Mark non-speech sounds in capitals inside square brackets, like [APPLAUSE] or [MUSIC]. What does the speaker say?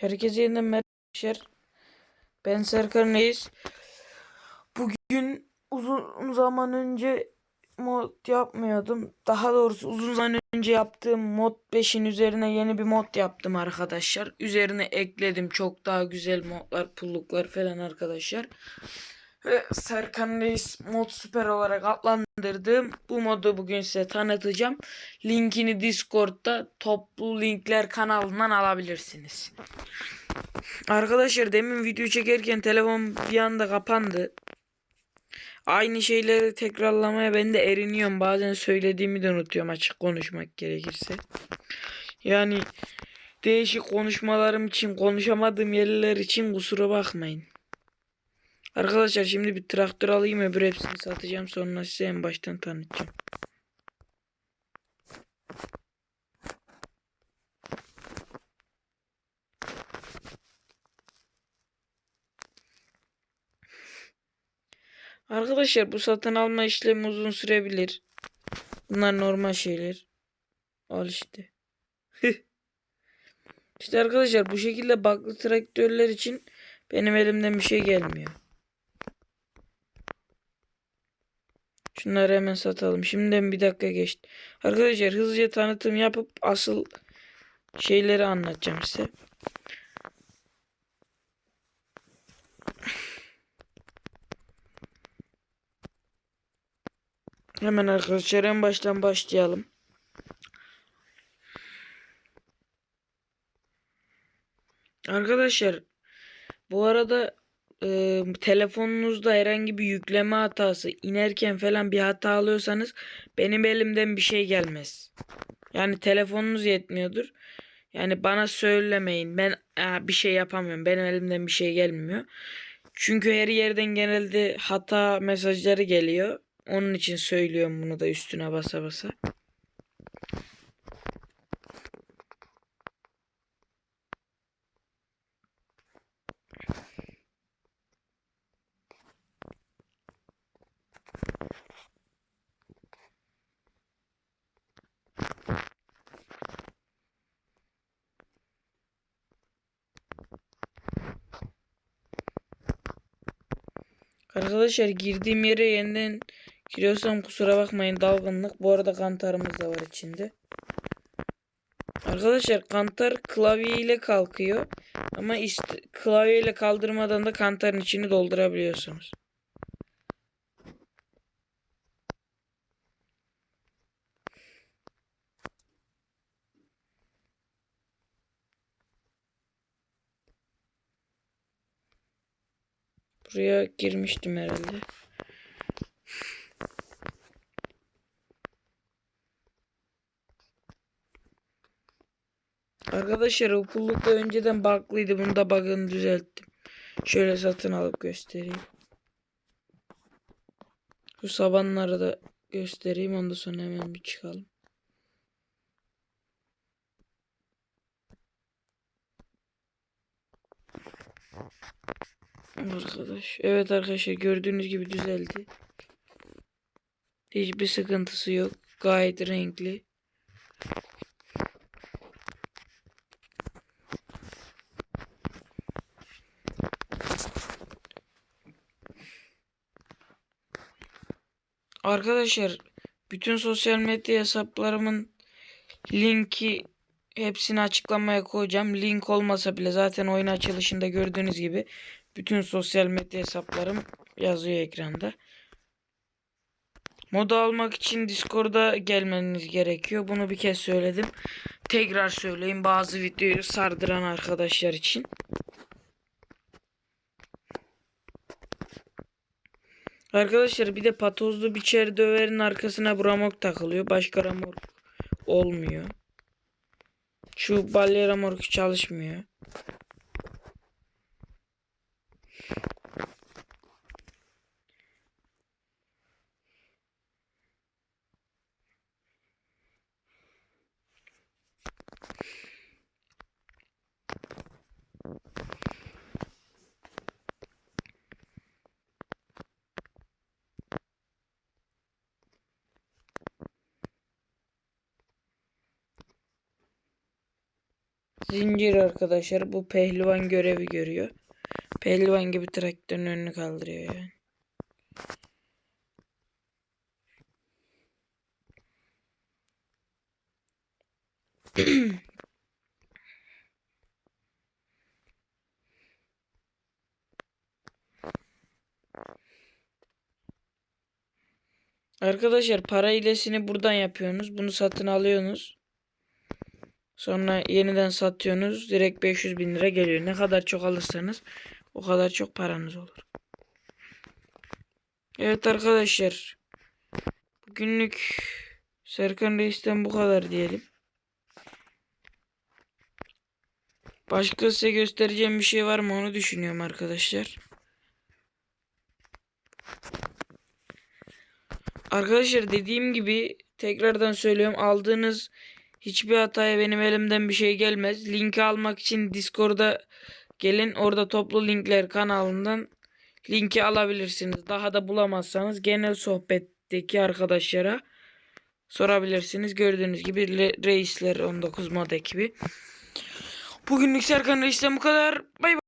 Herkese yeniden merhaba. Ben Serkan Reis. Bugün uzun zaman önce mod yapmıyordum. Daha doğrusu uzun zaman önce yaptığım mod 5'in üzerine yeni bir mod yaptım arkadaşlar. Üzerine ekledim çok daha güzel modlar, pulluklar falan arkadaşlar. Ve Serkan Reis mod süper olarak adlandırdığım bu modu bugün size tanıtacağım. Linkini Discord'da toplu linkler kanalından alabilirsiniz. Arkadaşlar demin video çekerken telefon bir anda kapandı. Aynı şeyleri tekrarlamaya ben de eriniyorum. Bazen söylediğimi de unutuyorum açık konuşmak gerekirse. Yani değişik konuşmalarım için konuşamadığım yerler için kusura bakmayın. Arkadaşlar şimdi bir traktör alayım öbür hepsini satacağım sonra size en baştan tanıtacağım. Arkadaşlar bu satın alma işlemi uzun sürebilir. Bunlar normal şeyler. Al işte. [LAUGHS] işte arkadaşlar bu şekilde baklı traktörler için benim elimden bir şey gelmiyor. Şunları hemen satalım. Şimdiden bir dakika geçti. Arkadaşlar hızlıca tanıtım yapıp asıl şeyleri anlatacağım size. Hemen arkadaşlar en baştan başlayalım. Arkadaşlar bu arada e, telefonunuzda herhangi bir yükleme hatası inerken falan bir hata alıyorsanız benim elimden bir şey gelmez. Yani telefonunuz yetmiyordur. Yani bana söylemeyin. Ben "Aa, bir şey yapamıyorum. Benim elimden bir şey gelmiyor. Çünkü her yerden genelde hata mesajları geliyor. Onun için söylüyorum bunu da üstüne basa basa. Arkadaşlar girdiğim yere yeniden giriyorsam kusura bakmayın dalgınlık. Bu arada kantarımız da var içinde. Arkadaşlar kantar klavye ile kalkıyor. Ama ist klavye kaldırmadan da kantarın içini doldurabiliyorsunuz. Buraya girmiştim herhalde. Arkadaşlar o pullukta önceden bug'lıydı. Bunu da bug'ını düzelttim. Şöyle satın alıp göstereyim. Şu sabanları da göstereyim. Ondan sonra hemen bir çıkalım. Arkadaş. Evet arkadaşlar gördüğünüz gibi düzeldi. Hiçbir sıkıntısı yok. Gayet renkli. Arkadaşlar bütün sosyal medya hesaplarımın linki hepsini açıklamaya koyacağım. Link olmasa bile zaten oyun açılışında gördüğünüz gibi bütün sosyal medya hesaplarım yazıyor ekranda. Moda almak için Discord'a gelmeniz gerekiyor. Bunu bir kez söyledim. Tekrar söyleyeyim bazı videoyu sardıran arkadaşlar için. Arkadaşlar bir de patozlu biçer döverin arkasına bu ramok takılıyor. Başka ramok olmuyor. Şu balya ramok çalışmıyor. Zincir arkadaşlar. Bu pehlivan görevi görüyor. Pehlivan gibi traktörün önünü kaldırıyor yani. [CLEARS THROAT] Arkadaşlar para hilesini buradan yapıyorsunuz. Bunu satın alıyorsunuz. Sonra yeniden satıyorsunuz. Direkt 500 bin lira geliyor. Ne kadar çok alırsanız o kadar çok paranız olur. Evet arkadaşlar. Bugünlük Serkan Reis'ten bu kadar diyelim. Başka size göstereceğim bir şey var mı onu düşünüyorum arkadaşlar. Arkadaşlar dediğim gibi tekrardan söylüyorum aldığınız hiçbir hataya benim elimden bir şey gelmez. Linki almak için Discord'a gelin orada toplu linkler kanalından linki alabilirsiniz. Daha da bulamazsanız genel sohbetteki arkadaşlara sorabilirsiniz. Gördüğünüz gibi Re- Reisler 19 mod ekibi. Bugünlük Serkan Reis'ten bu kadar. Bay bay.